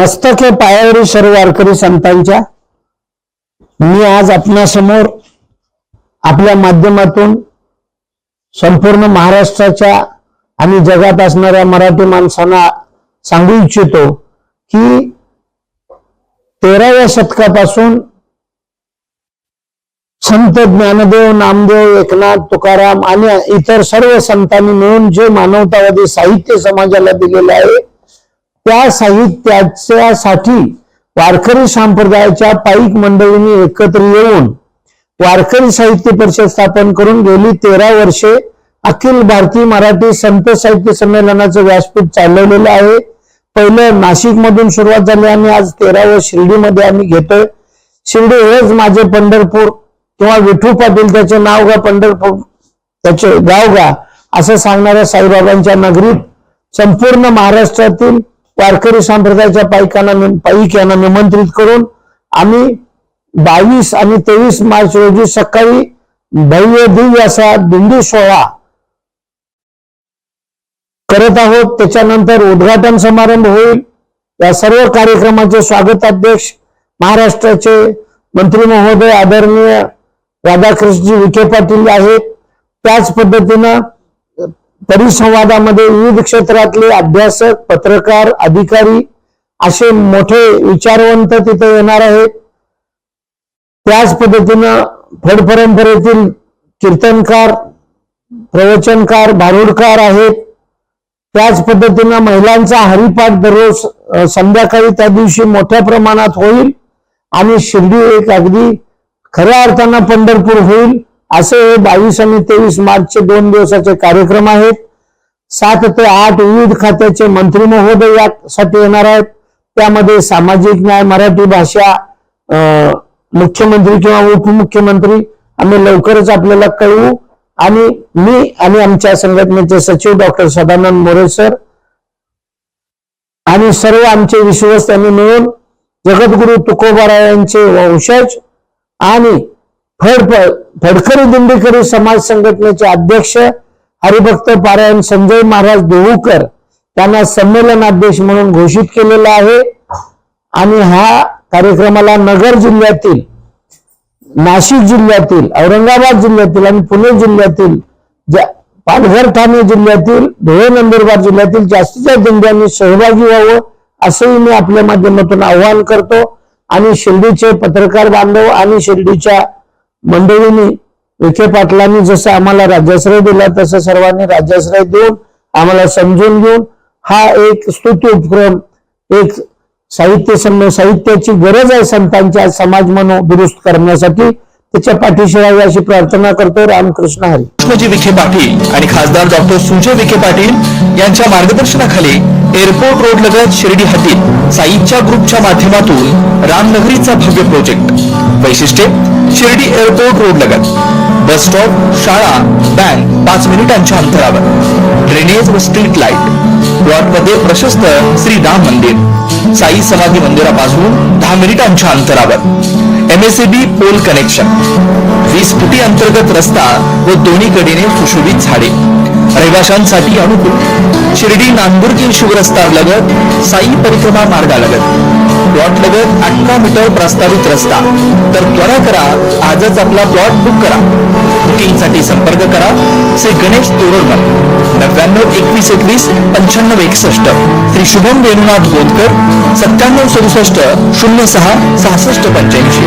हस्तके पायावरी सर्व वारकरी संतांच्या मी आज आपणासमोर आपल्या माध्यमातून संपूर्ण महाराष्ट्राच्या आणि जगात असणाऱ्या मराठी माणसांना सांगू इच्छितो की तेराव्या शतकापासून संत ज्ञानदेव नामदेव एकनाथ तुकाराम आणि इतर सर्व संतांनी मिळून जे मानवतावादी साहित्य समाजाला दिलेले आहे त्या साहित्याच्यासाठी वारकरी संप्रदायाच्या पाईक मंडळींनी एकत्र येऊन वारकरी साहित्य परिषद स्थापन करून गेली. तेरा वर्षे अखिल भारतीय मराठी संत साहित्य संमेलनाचं व्यासपीठ चालवलेलं आहे. पहिलं नाशिक मधून सुरुवात झाली आणि आज तेराव्या शिर्डीमध्ये आम्ही घेतोय. शिर्डी हेच माझे पंढरपूर. किंवा विठू पाटील त्याचे नाव गा पंढरपूर त्याचे गाव गा असं सांगणाऱ्या साईबाबांच्या नगरीत संपूर्ण महाराष्ट्रातील वारकरी संप्रदायाच्या पायिकांना यांना निमंत्रित करून आम्ही बावीस आणि तेवीस मार्च रोजी सकाळी भव्य दिव्य असा दिंडी सोहळा करत आहोत. त्याच्यानंतर उद्घाटन समारंभ होईल. या सर्व कार्यक्रमाचे स्वागताध्यक्ष महाराष्ट्राचे मंत्री महोदय आदरणीय राधाकृष्णजी विखे पाटील आहेत. त्याच पद्धतीनं परिसंवादामध्ये विविध क्षेत्रातले अभ्यासक पत्रकार अधिकारी असे मोठे विचारवंत तिथे येणार आहेत. त्याच पद्धतीनं फड परंपरेतील कीर्तनकार प्रवचनकार भारुडकार आहेत. त्याच पद्धतीनं महिलांचा हरिपाठ दररोज संध्याकाळी त्या दिवशी मोठ्या प्रमाणात होईल आणि शिर्डी एक अगदी खऱ्या अर्थानं पंढरपूर होईल. असे हे बावीस आणि तेवीस मार्चचे दोन दिवसाचे कार्यक्रम आहेत. सात ते आठ विविध खात्याचे मंत्री महोदय यासाठी येणार आहेत. त्यामध्ये सामाजिक न्याय मराठी भाषा मुख्यमंत्री किंवा उपमुख्यमंत्री आम्ही लवकरच आपल्याला कळवू. आणि मी आणि आमच्या संघटनेचे सचिव डॉक्टर सदानंद मोरे सर आणि सर्व आमचे विश्वस्त यांनी मिळून जगद्गुरु तुकोबारायांचे वंशज आणि फड फडकरी दिंडीकरी समाज संघटनेचे अध्यक्ष हरिभक्त पारायण संजय महाराज देऊकर त्यांना संमेलनाध्यक्ष म्हणून घोषित केलेला आहे. आणि हा कार्यक्रमाला नगर जिल्ह्यातील नाशिक जिल्ह्यातील औरंगाबाद जिल्ह्यातील आणि पुणे जिल्ह्यातील ज्या- पालघर ठाणे जिल्ह्यातील धुळे नंदुरबार जिल्ह्यातील जास्तीच्या दिंड्यांनी सहभागी व्हावं असंही मी आपल्या माध्यमातून आवाहन करतो. आणि शिर्डीचे पत्रकार बांधव आणि शिर्डीच्या मंडळींनी विखे पाटलांनी जसं आम्हाला राज्याश्रय दिला तसं सर्वांनी राज्याश्रय देऊन आम्हाला समजून घेऊन हा एक स्तुती उपक्रम एक साहित्य सम साहित्याची गरज आहे संतांच्या समाज मनो दुरुस्त करण्यासाठी. त्याच्या पाठीशी राहावी अशी प्रार्थना करतो रामकृष्ण हरी. कृष्णजी विखे पाटील आणि खासदार डॉक्टर सुजय विखे पाटील यांच्या मार्गदर्शनाखाली एअरपोर्ट रोड लगत शिर्डी हद्दीत साईच्या ग्रुपच्या माध्यमातून रामनगरीचा भव्य प्रोजेक्ट. वैशिष्ट्ये. शिर्डी एअरपोर्ट रोड लगत. बस स्टॉप शाळा बँक पाच मिनिटांच्या अंतरावर. ड्रेनेज व स्ट्रीट लाइट प्लॉटमध्ये प्रशस्त श्री राम मंदिर. साई समाधी मंदिरापासून दहा मिनिटांच्या अंतरावर. एमएसएबी पोल कनेक्शन वीस फुटी अंतर्गत रस्ता व दोन्ही कडेने सुशोभित झाडे. रहिवाशांसाठी अनुकूल. शिर्डी नांदुर्गी शिवरस्ता लगत साई परिक्रमा मार्गालगत प्लॉट लगत अठरा मीटर प्रस्तावित रस्ता. तर त्वरा करा आजच आपला प्लॉट बुक करा. बुकिंगसाठी संपर्क करा श्री गणेश तोरडकर नव्याण्णव एकवीस एकवीस पंच्याण्णव एकसष्ट. श्री शुभम वेणुनाथ गोंदकर सत्त्याण्णव सदुसष्ट शून्य सहा सहासष्ट पंच्याऐंशी.